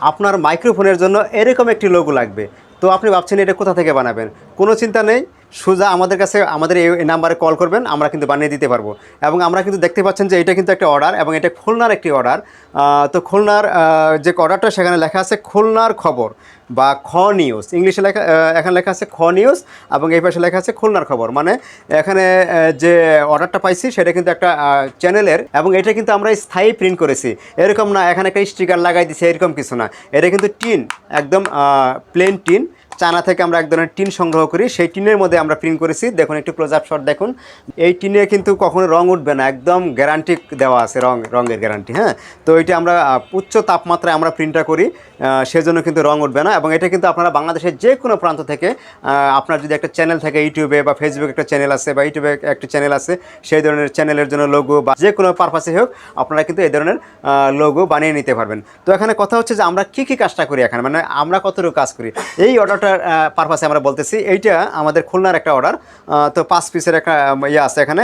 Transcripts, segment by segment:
আপনার মাইক্রোফোনের জন্য এরকম একটি লোগো লাগবে। তো আপনি ভাবছেন এটা কোথা থেকে বানাবেন? কোনো চিন্তা নেই। সোজা আমাদের কাছে, আমাদের এই নাম্বারে কল করবেন, আমরা কিন্তু বানিয়ে দিতে পারব। এবং আমরা কিন্তু দেখতে পাচ্ছেন যে এটা কিন্তু একটা অর্ডার এবং এটা খুলনার একটি অর্ডার তো খুলনার যে অর্ডারটা সেখানে লেখা আছে খুলনার খবর বা খ নিউজ ইংলিশে লেখা এখানে লেখা আছে খ নিউজ এবং এই পাশে লেখা আছে খুলনার খবর। মানে এখানে যে অর্ডারটা পাইছি সেটা কিন্তু একটা চ্যানেলের এবং এটা কিন্তু আমরা স্থায়ী প্রিন্ট করেছি। এরকম না, এখানে একটা স্টিকার লাগাই দিছি, এরকম কিছু না। এটা কিন্তু টিন, একদম প্লেন টিন। চায়না থেকে আমরা এক ধরনের টিন সংগ্রহ করি। সেই টিনের মধ্যে আমরা প্রিন্ট করেছি। দেখুন, একটু ক্লোজ আপ শট দেখুন। এই টিনে কিন্তু কখনো রং উঠবে না। একদম গ্যারান্টি দেওয়া আছে রং, রঙের গ্যারান্টি হ্যাঁ? তো এটা আমরা উচ্চ তাপমাত্রায় আমরা প্রিন্টটা করি। সেজন্য কিন্তু রং উঠবে না এবং এটা কিন্তু আপনারা বাংলাদেশের যে কোনো প্রান্ত থেকে আপনার যদি একটা চ্যানেল থাকে ইউটিউবে বা ফেসবুকে একটা চ্যানেল আছে বা ইউটিউবে একটা চ্যানেল আছে, সেই ধরনের চ্যানেলের জন্য লোগো বা যে কোনো পারপাসে হোক, আপনারা কিন্তু এই ধরনের লোগো বানিয়ে নিতে পারবেন। তো এখানে কথা হচ্ছে যে আমরা কী কী কাজটা করি এখানে? মানে আমরা কতটুকু কাজ করি? এই অর্ডারটার পারপাসে আমরা বলতেছি, এইটা আমাদের খুলনার একটা অর্ডার তো পাঁচ পিসের একটা ইয়ে আছে এখানে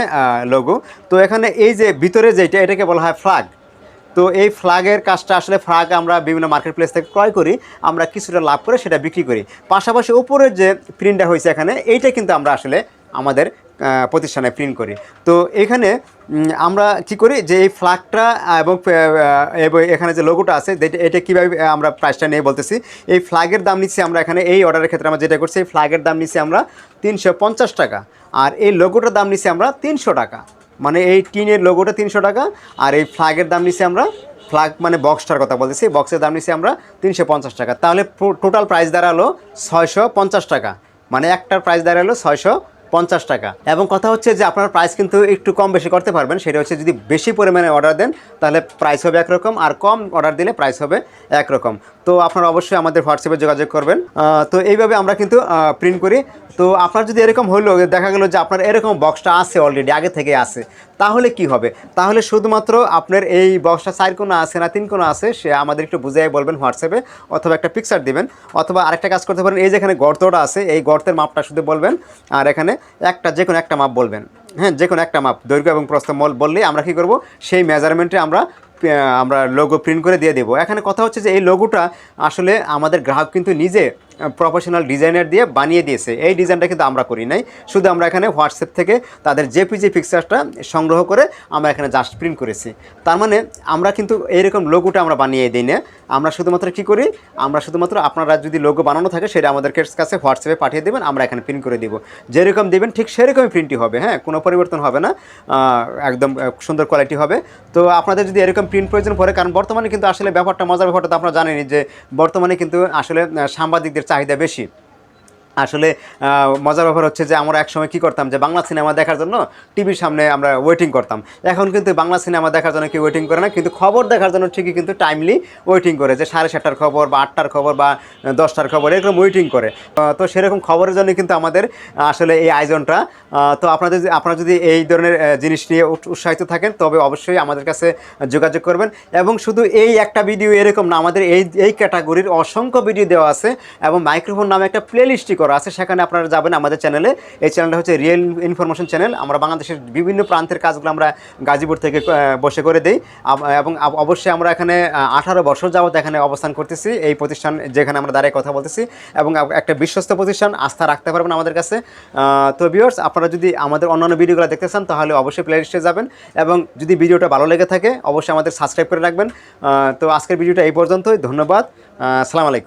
লোগো তো এখানে এই যে ভিতরে যেটা, এটাকে বলা হয় ফ্লাগ তো এই ফ্লাগের কাজটা আসলে ফ্লাগ আমরা বিভিন্ন মার্কেট প্লেস থেকে ক্রয় করি, আমরা কিছুটা লাভ করে সেটা বিক্রি করি। পাশাপাশি উপরের যে প্রিন্টটা হয়েছে এখানে, এইটা কিন্তু আমরা আসলে আমাদের প্রতিষ্ঠানে প্রিন্ট করি। তো এখানে আমরা কি করি যে এই ফ্ল্যাগটা এবং এখানে যে লোগোটা আছে এটা কীভাবে আমরা প্রাইসটা নিয়ে বলতেছি, এই ফ্ল্যাগের দাম নিচ্ছি আমরা এখানে, এই অর্ডারের ক্ষেত্রে আমরা যেটা করছি, এই ফ্ল্যাগের দাম নিচ্ছি আমরা তিনশো পঞ্চাশ টাকা। আর এই লোগোটার দাম নিচ্ছি আমরা তিনশো টাকা। মানে এই টিনের লোগোটা তিনশো টাকা, আর এই ফ্ল্যাগের দাম নিচ্ছি আমরা ফ্ল্যাগ মানে বক্সটার কথা বলতেছি বক্সের দাম নিচ্ছি আমরা তিনশো পঞ্চাশ টাকা। তাহলে টোটাল প্রাইস দাঁড়াল ছয়শো পঞ্চাশ টাকা। মানে একটার প্রাইস দাঁড়াল ছয়শো পঞ্চাশ টাকা। এবং কথা হচ্ছে যে আপনার প্রাইস কিন্তু একটু কম বেশি করতে পারবেন, সেটা হচ্ছে যদি বেশি পরিমাণে অর্ডার দেন, তাহলে প্রাইস হবে একরকম, আর কম অর্ডার দিলে প্রাইস হবে একরকম। তো আপনারা অবশ্যই আমাদের হোয়াটসঅ্যাপে যোগাযোগ করবেন। তো এইভাবে আমরা কিন্তু প্রিন্ট করি। তো আপনার যদি এরকম হলো দেখা গেলো যে আপনার এরকম বক্সটা আছে অলরেডি আগে থেকে আছে, তাহলে কি হবে? তাহলে শুধুমাত্র আপনার এই বক্সটা চার কোনো আছে না তিন কোনো আছে, সে আমাদের একটু বুঝিয়ে বলবেন হোয়াটসঅ্যাপে অথবা একটা পিকচার দিবেন, অথবা আরেকটা কাজ করতে পারেন, এই যেখানে গর্তটা আছে, এই গর্তের মাপটা শুধু বলবেন, আর এখানে একটা যে কোনো একটা মাপ বলবেন। হ্যাঁ যে কোনো একটা মাপ, দৈর্ঘ্য এবং প্রস্থ মল বললেই আমরা কি করব? সেই মেজারমেন্টে আমরা আমরা লোগো প্রিন্ট করে দিয়ে দেবো। এখানে কথা হচ্ছে যে এই লোগোটা আসলে আমাদের গ্রাহক কিন্তু নিজে প্রফেশনাল ডিজাইনার দিয়ে বানিয়ে দিয়েছে। এই ডিজাইনটা কিন্তু আমরা করি নাই। শুধু আমরা এখানে হোয়াটসঅ্যাপ থেকে তাদের জেপিজি পিকচারটা সংগ্রহ করে আমরা এখানে জাস্ট প্রিন্ট করেছি। তার মানে আমরা কিন্তু এইরকম লোগোটা আমরা বানিয়ে দিই না। আমরা শুধুমাত্র কি করি? আমরা শুধুমাত্র আপনারা যদি লোগো বানানো থাকে সেটা আমাদের কাছে হোয়াটসঅ্যাপে পাঠিয়ে দেবেন, আমরা এখানে প্রিন্ট করে দিব। যেরকম দেবেন ঠিক সেরকমই প্রিন্টই হবে হ্যাঁ? কোনো পরিবর্তন হবে না। একদম সুন্দর কোয়ালিটি হবে। তো আপনাদের যদি এরকম প্রিন্ট প্রয়োজন পড়ে, কারণ বর্তমানে কিন্তু আসলে ব্যাপারটা, মজার ব্যাপারটা তো আপনারা জানেনই যে বর্তমানে কিন্তু আসলে সাংবাদিকদের চাহিদা বেশি। আসলে মজার ব্যাপার হচ্ছে যে আমরা একসময় কী করতাম যে বাংলা সিনেমা দেখার জন্য টিভির সামনে আমরা ওয়েটিং করতাম। এখন কিন্তু বাংলা সিনেমা দেখার জন্য কেউ ওয়েটিং করে না, কিন্তু খবর দেখার জন্য ঠিকই কিন্তু টাইমলি ওয়েটিং করে যে সাড়ে সাতটার খবর বা আটটার খবর বা দশটার খবর এরকম ওয়েটিং করে। তো সেরকম খবরের জন্য কিন্তু আমাদের আসলে এই আয়োজনটা তো আপনাদের আপনারা যদি এই ধরনের জিনিস নিয়ে উৎ- উৎসাহিত থাকেন, তবে অবশ্যই আমাদের কাছে যোগাযোগ করবেন। এবং শুধু এই একটা ভিডিও এরকম না, আমাদের এই এই ক্যাটাগরির অসংখ্য ভিডিও দেওয়া আছে এবং মাইক্রোফোন নামে একটা প্লেলিস্টই করা আছে, সেখানে আপনারা যাবেন আমাদের চ্যানেলে। এই চ্যানেলটা হচ্ছে রিয়েল ইনফরমেশন চ্যানেল আমরা বাংলাদেশের বিভিন্ন প্রান্তের কাজগুলো আমরা গাজীপুর থেকে বসে করে দিই। এবং অবশ্যই আমরা এখানে আঠারো বছর যাবত এখানে অবস্থান করতেছি। এই প্রতিষ্ঠান যেখানে আমরা দাঁড়িয়ে কথা বলতেছি। এবং একটা বিশ্বস্ত প্রতিষ্ঠান, আস্থা রাখতে পারবেন আমাদের কাছে। তো ভিউয়ার্স আপনারা যদি আমাদের অন্যান্য ভিডিওগুলো দেখতে চান, তাহলে অবশ্যই প্লেলিস্টে যাবেন। এবং যদি ভিডিওটা ভালো লেগে থাকে, অবশ্যই আমাদের সাবস্ক্রাইব করে রাখবেন। তো আজকের ভিডিওটা এই পর্যন্তই। ধন্যবাদ। আসসালামু আলাইকুম।